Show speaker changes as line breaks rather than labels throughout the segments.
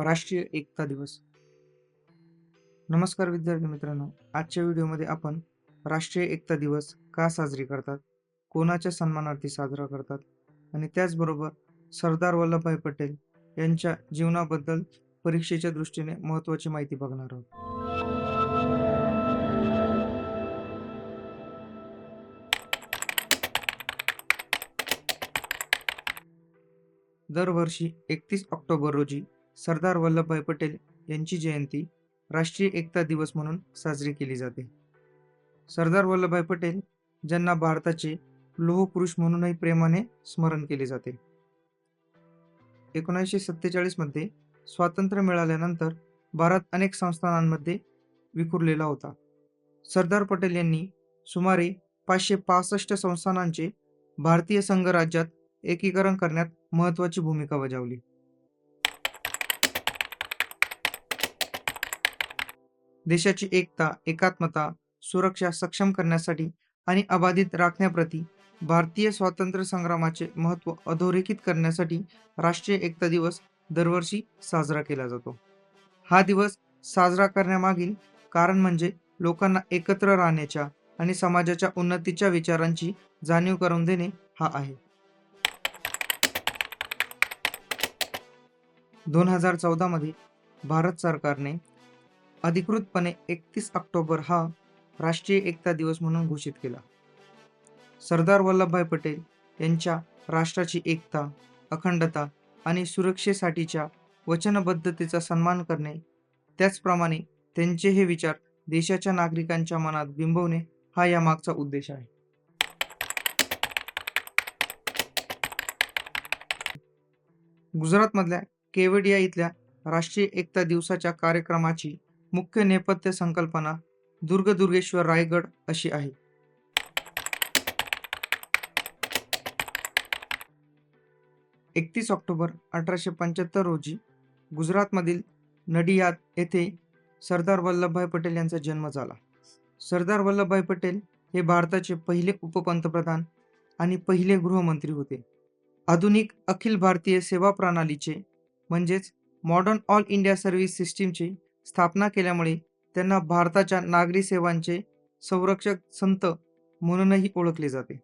राष्ट्रीय एकता दिवस. नमस्कार विद्यार्थी मित्रांनो आजच्या व्हिडिओमध्ये आपण राष्ट्रीय एकता दिवस का साजरी करतात? कोणाच्या सन्मानार्थी साजरा करतात? आणि त्याचबरोबर सरदार वल्लभभाई पटेल यांच्या जीवनाबद्दल परीक्षेच्या दृष्टीने महत्त्वाची माहिती बघणार आहोत. दरवर्षी एकतीस ऑक्टोबर रोजी सरदार वल्लभभाई पटेल यांची जयंती राष्ट्रीय एकता दिवस म्हणून साजरी केली जाते. सरदार वल्लभभाई पटेल ज्यांना भारताचे लोहपुरुष म्हणूनही प्रेमाने स्मरण केले जाते. एकोणीसशे सत्तेचाळीसमध्ये स्वातंत्र्य मिळाल्यानंतर भारत अनेक संस्थानांमध्ये विखुरलेला होता. सरदार पटेल यांनी सुमारे पाचशे पासष्ट संस्थानांचे भारतीय संघराज्यात एकीकरण करण्यात महत्त्वाची भूमिका बजावली. देशाची एकता एकात्मता सुरक्षा सक्षम करण्यासाठी आणि अबाधित राखण्याप्रती भारतीय स्वातंत्र्य संग्रामाचे महत्त्व अधोरेखित करण्यासाठी राष्ट्रीय एकता दिवस दरवर्षी साजरा केला जातो. हा दिवस साजरा करण्यामागील कारण म्हणजे लोकांना एकत्र राहण्याच्या आणि समाजाच्या उन्नतीच्या विचारांची जाणीव करून देणे हा आहे. दोन हजार चौदामध्ये भारत सरकारने अधिकृतपणे एकतीस ऑक्टोबर हा राष्ट्रीय एकता दिवस म्हणून घोषित केला. सरदार वल्लभभाई पटेल यांच्या राष्ट्राची एकता अखंडता आणि सुरक्षेसाठीच्या वचनबद्धतेचा सन्मान करणे त्याचप्रमाणे त्यांचे हे विचार देशाच्या नागरिकांच्या मनात बिंबवणे हा यामागचा उद्देश आहे. गुजरातमधल्या केवडिया इथल्या राष्ट्रीय एकता दिवसाच्या कार्यक्रमाची मुख्य नेपथ्य संकल्पना दुर्ग दुर्गेश्वर रायगड अशी आहे. एकतीस ऑक्टोबर अठराशे पंच्याहत्तर रोजी गुजरातमधील नडियाद येथे सरदार वल्लभभाई पटेल यांचा जन्म झाला. सरदार वल्लभभाई पटेल हे भारताचे पहिले उपपंतप्रधान आणि पहिले गृहमंत्री होते. आधुनिक अखिल भारतीय सेवा प्रणालीचे म्हणजेच मॉडर्न ऑल इंडिया सर्व्हिस सिस्टीमचे स्थापना केल्यामुळे त्यांना भारताच्या नागरी सेवांचे संरक्षक संत म्हणूनही ओळखले जाते.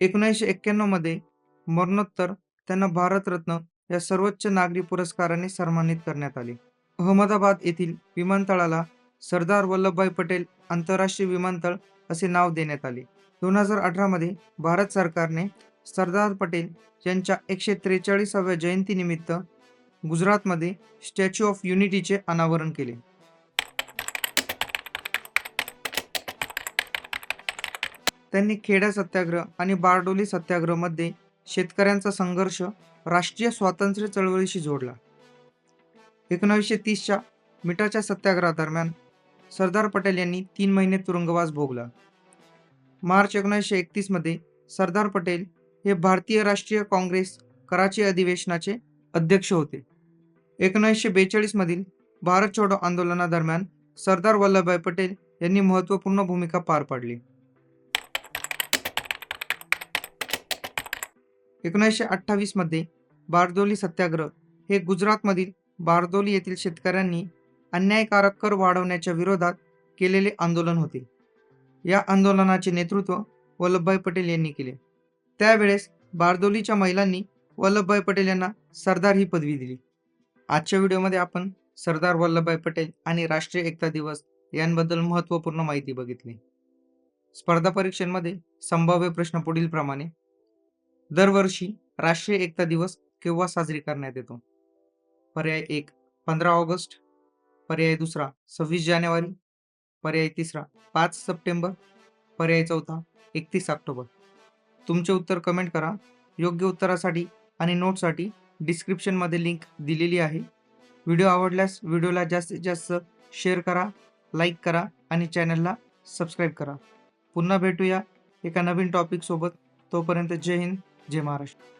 एकोणीसशे एक्क्याण्णवमध्ये मरणोत्तर त्यांना भारतरत्न या सर्वोच्च नागरी पुरस्काराने सन्मानित करण्यात आले. अहमदाबाद येथील विमानतळाला सरदार वल्लभभाई पटेल आंतरराष्ट्रीय विमानतळ असे नाव देण्यात आले. दोन हजार अठरामध्ये भारत सरकारने सरदार पटेल यांच्या एकशे त्रेचाळीसाव्या जयंतीनिमित्त गुजरातमध्ये स्टॅच्यू ऑफ युनिटीचे अनावरण केले. त्यांनी खेडा सत्याग्रह आणि बारडोली सत्याग्रहमध्ये शेतकऱ्यांचा संघर्ष राष्ट्रीय स्वातंत्र्य चळवळीशी जोडला. एकोणीसशे तीसच्या मिठाच्या सत्याग्रहादरम्यान सरदार पटेल यांनी तीन महिने तुरुंगवास भोगला. मार्च एकोणीसशे एकतीसमध्ये सरदार पटेल हे भारतीय राष्ट्रीय काँग्रेस कराची अधिवेशनाचे अध्यक्ष होते. एकोणीसशे बेचाळीसमधील भारत छोडो आंदोलनादरम्यान सरदार वल्लभभाई पटेल यांनी महत्त्वपूर्ण भूमिका पार पाडली. एकोणीसशे अठ्ठावीसमध्ये बारदोली सत्याग्रह हे गुजरातमधील बारदोली येथील शेतकऱ्यांनी अन्यायकारक कर वाढवण्याच्या विरोधात केलेले आंदोलन होते. या आंदोलनाचे नेतृत्व वल्लभभाई पटेल यांनी केले. त्यावेळेस बारदोलीच्या महिलांनी वल्लभभाई पटेल यांना सरदार ही पदवी दिली. आजच्या व्हिडिओमध्ये आपण सरदार वल्लभभाई पटेल आणि राष्ट्रीय एकता दिवस यांबद्दल महत्त्वपूर्ण माहिती बघितली. स्पर्धा परीक्षांमध्ये संभाव्य प्रश्न पुढील प्रमाणे दरवर्षी राष्ट्रीय एकता दिवस केव्हा साजरी करण्यात येतो? पर्याय एक पंधरा ऑगस्ट. पर्याय दुसरा सव्वीस जानेवारी. पर्याय तिसरा पाच सप्टेंबर. पर्याय चौथा एकतीस ऑक्टोबर. तुमचे उत्तर कमेंट करा. योग्य उत्तरासाठी आणि नोटसाठी डिस्क्रिप्शनमध्ये लिंक दिलेली आहे. व्हिडिओ आवडल्यास व्हिडिओला जास्तीत जास्त शेअर करा लाईक करा आणि चॅनलला सबस्क्राईब करा. पुन्हा भेटूया एका नवीन टॉपिकसोबत तोपर्यंत जय हिंद जय महाराष्ट्र.